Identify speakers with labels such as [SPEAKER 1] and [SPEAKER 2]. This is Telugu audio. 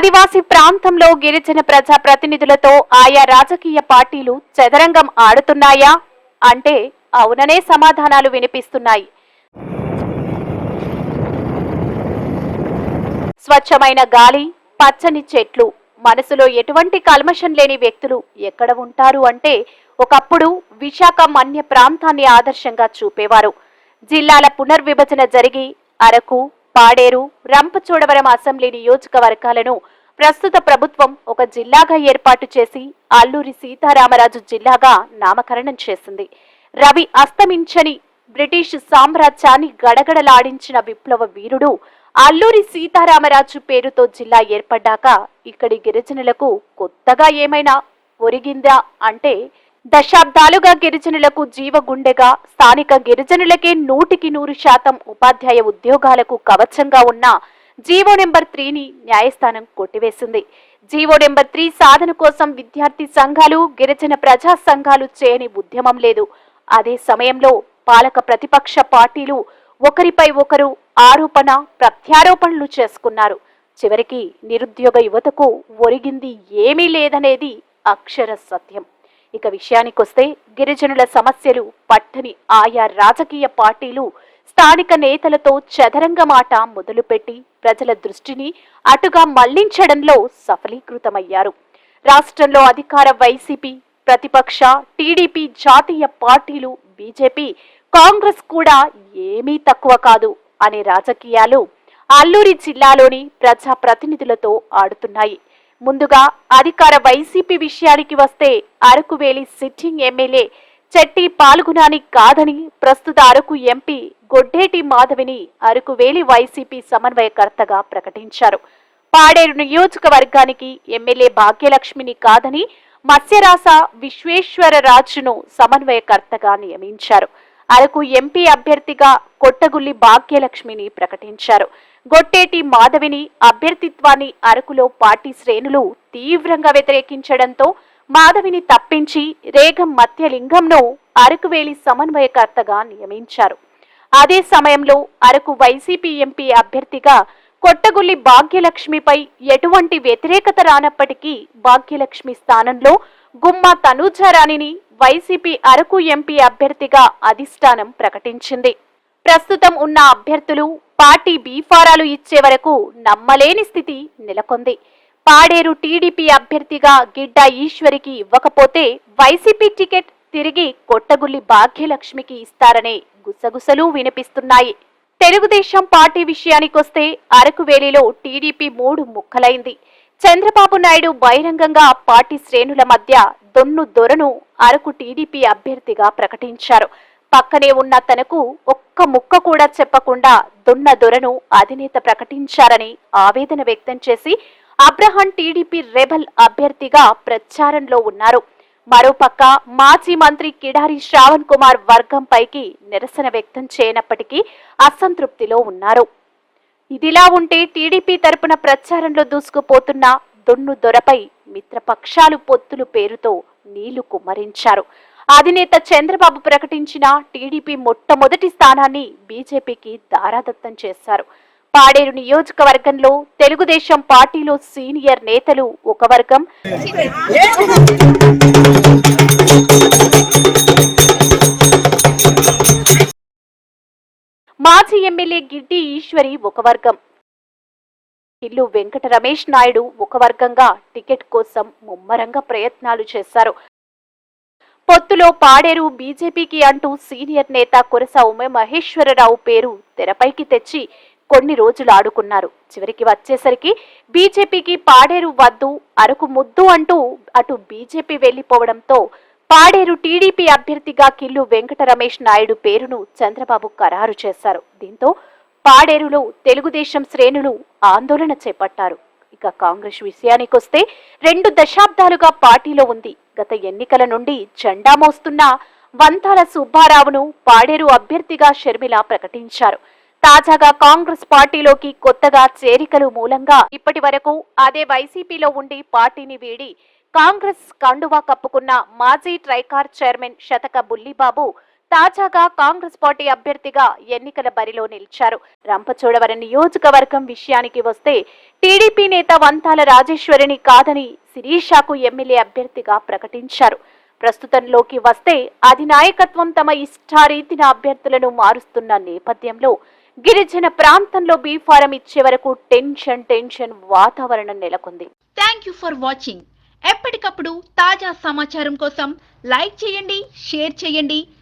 [SPEAKER 1] ఆదివాసీ ప్రాంతంలో గిరిజన ప్రజా ప్రతినిధులతో ఆయా రాజకీయ పార్టీలు చదరంగం ఆడుతున్నాయా? అంటే అవుననే సమాధానాలు వినిపిస్తున్నాయి. స్వచ్ఛమైన గాలి పచ్చని చెట్లు మనసులో ఎటువంటి కల్మషం లేని వ్యక్తులు ఎక్కడ ఉంటారు అంటే ఒకప్పుడు విశాఖ మన్య ప్రాంతాన్ని ఆదర్శంగా చూపేవారు. జిల్లాల పునర్విభజన జరిగి అరకు పాడేరు రంపచోడవరం అసెంబ్లీ నియోజకవర్గాలను ప్రస్తుత ప్రభుత్వం ఒక జిల్లాగా ఏర్పాటు చేసి అల్లూరి సీతారామరాజు జిల్లాగా నామకరణం చేసింది. రవి అస్తమించని బ్రిటిష్ సామ్రాజ్యాన్ని గడగడలాడించిన విప్లవ వీరుడు అల్లూరి సీతారామరాజు పేరుతో జిల్లా ఏర్పడ్డాక ఇక్కడి గిరిజనులకు కొత్తగా ఏమైనా ఒరిగిందా అంటే దశాబ్దాలుగా గిరిజనులకు జీవగుండెగా స్థానిక గిరిజనులకే నూటికి నూరు శాతం ఉపాధ్యాయ ఉద్యోగాలకు కవచంగా ఉన్న జీవో నెంబర్ త్రీని న్యాయస్థానం కొట్టివేసింది. జీవో నెంబర్ త్రీ సాధన కోసం విద్యార్థి సంఘాలు గిరిజన ప్రజా సంఘాలు చేయని ఉద్యమం లేదు. అదే సమయంలో పాలక ప్రతిపక్ష పార్టీలు ఒకరిపై ఒకరు ఆరోపణ ప్రత్యారోపణలు చేసుకున్నారు. చివరికి నిరుద్యోగ యువతకు ఒరిగింది ఏమీ లేదనేది అక్షర సత్యం. ఇక విషయానికొస్తే గిరిజనుల సమస్యలు పట్టని ఆయా రాజకీయ పార్టీలు స్థానిక నేతలతో చదరంగమాట మొదలుపెట్టి ప్రజల దృష్టిని అటుగా మళ్ళించడంలో సఫలీకృతమయ్యారు. రాష్ట్రంలో అధికార వైసీపీ ప్రతిపక్ష టీడీపీ జాతీయ పార్టీలు బీజేపీ కాంగ్రెస్ కూడా ఏమీ తక్కువ కాదు అనే రాజకీయాలు అల్లూరి జిల్లాలోని ప్రజా ప్రతినిధులతో ఆడుతున్నాయి. ముందుగా అధికార వైసీపీ విషయానికి వస్తే అరకువేలి సిట్టింగ్ ఎమ్మెల్యే చెట్టి పాల్గొనాని కాదని ప్రస్తుత అరకు ఎంపీ గొడ్డేటి మాధవిని అరకువేలి వైసీపీ సమన్వయకర్తగా ప్రకటించారు. పాడేరు నియోజకవర్గానికి ఎమ్మెల్యే భాగ్యలక్ష్మిని కాదని మత్స్యరాస విశ్వేశ్వరరాజును సమన్వయకర్తగా నియమించారు. అరకు ఎంపీ అభ్యర్థిగా కొట్టగుల్లి భాగ్యలక్ష్మిని ప్రకటించారు. గొట్టేటి మాధవిని అభ్యర్థిత్వాన్ని అరకులో పార్టీ శ్రేణులు తీవ్రంగా వ్యతిరేకించడంతో మాధవిని తప్పించి రేగం మత్యలింగంను అరకువేలి సమన్వయకర్తగా నియమించారు. అదే సమయంలో అరకు వైసీపీ ఎంపీ అభ్యర్థిగా కొట్టగుల్లి భాగ్యలక్ష్మిపై ఎటువంటి వ్యతిరేకత రానప్పటికీ భాగ్యలక్ష్మి స్థానంలో గుమ్మ తనూజారాణిని వైసీపీ అరకు ఎంపీ అభ్యర్థిగా అధిష్టానం ప్రకటించింది. ప్రస్తుతం ఉన్న అభ్యర్థులు పార్టీ బీఫారాలు ఇచ్చే వరకు నమ్మలేని స్థితి నెలకొంది. పాడేరు టీడీపీ అభ్యర్థిగా గిడ్డ ఈశ్వరికి ఇవ్వకపోతే వైసీపీ టికెట్ తిరిగి కొట్టగుల్లి భాగ్యలక్ష్మికి ఇస్తారనే గుసగుసలు వినిపిస్తున్నాయి. తెలుగుదేశం పార్టీ విషయానికొస్తే అరకువేలిలో టీడీపీ మూడు ముక్కలైంది. చంద్రబాబు నాయుడు బహిరంగంగా పార్టీ శ్రేణుల మధ్య దొన్ను దొరను అరకు టీడీపీ అభ్యర్థిగా ప్రకటించారు. పక్కనే ఉన్న తనకు ఒక్క ముక్క కూడా చెప్పకుండా దున్న దొరను అధినేత ప్రకటించారని ఆవేదన వ్యక్తం చేసి అబ్రహాం టీడీపీ రెబల్ అభ్యర్థిగా ప్రచారంలో ఉన్నారు. మరోపక్క మాజీ మంత్రి కిడారి శ్రావణ్ కుమార్ వర్గంపైకి నిరసన వ్యక్తం చేయనప్పటికీ అసంతృప్తిలో ఉన్నారు. ఇదిలా ఉంటే టీడీపీ తరపున ప్రచారంలో దూసుకుపోతున్న దొన్ను దొరపై మిత్రపక్షాలు పొత్తులు పేరుతో నీళ్ళు కుమ్మరించారు. అధినేత చంద్రబాబు ప్రకటించిన టీడీపీ మొట్టమొదటి స్థానాన్ని బీజేపీకి దారాదత్తం చేశారు. పాడేరు నియోజకవర్గంలో తెలుగుదేశం పార్టీలో సీనియర్ నేతలు ఒక వర్గం. మాజీ ఎమ్మెల్యే గిడ్డి ఈశ్వరి ఒక వర్గం. ఇల్లు వెంకట రమేష్ నాయుడు ఒక వర్గంగా టికెట్ కోసం ముమ్మరంగా ప్రయత్నాలు చేశారు. పొత్తులో పాడేరు బీజేపీకి అంటూ సీనియర్ నేత కురస ఉమే మహేశ్వరరావు పేరు తెరపైకి తెచ్చి కొన్ని రోజులు ఆడుకున్నారు. చివరికి వచ్చేసరికి బీజేపీకి పాడేరు వద్దు అరకు ముద్దు అంటూ అటు బీజేపీ వెళ్ళిపోవడంతో పాడేరు టీడీపీ అభ్యర్థిగా కిల్లు వెంకట రమేష్ నాయుడు పేరును చంద్రబాబు ఖరారు చేశారు. దీంతో పాడేరులో తెలుగుదేశం శ్రేణులు ఆందోళన చేపట్టారు. ఇక కాంగ్రెస్ విషయానికొస్తే రెండు దశాబ్దాలుగా పార్టీలో ఉంది. గత ఎన్నికల నుండి జెండా మోస్తున్న వంతాల సుబ్బారావును పాడేరు అభ్యర్థిగా షర్మిల ప్రకటించారు. తాజాగా కాంగ్రెస్ పార్టీలోకి కొత్తగా చేరికలు మూలంగా ఇప్పటి వరకు అదే వైసీపీలో ఉండి పార్టీని వీడి కాంగ్రెస్ కండువా కప్పుకున్న మాజీ ట్రైకార్ చైర్మన్ శతక బుల్లిబాబు తాజాగా కాంగ్రెస్ పార్టీ అభ్యర్థిగా ఎన్నికల బరిలో నిలిచారు. రంపచోడవరం నియోజకవర్గం విషయానికి వస్తే టీడీపీ నేత వంతాల రాజేశ్వరిని కాదని శిరీషాకు ఎమ్మెల్యే అభ్యర్థిగా ప్రకటించారు. ప్రస్తుతంలోకి వస్తే అధినాయకత్వం తమ ఇష్టారీతిన అభ్యర్థులను మారుస్తున్న నేపథ్యంలో గిరిజన ప్రాంతంలో బీఫారం ఇచ్చే వరకు టెన్షన్ టెన్షన్ వాతావరణం నెలకొంది.
[SPEAKER 2] థ్యాంక్ యూ ఫర్ వాచింగ్ ఎప్పటికప్పుడు తాజా సమాచారం కోసం లైక్ చేయండి షేర్ చేయండి.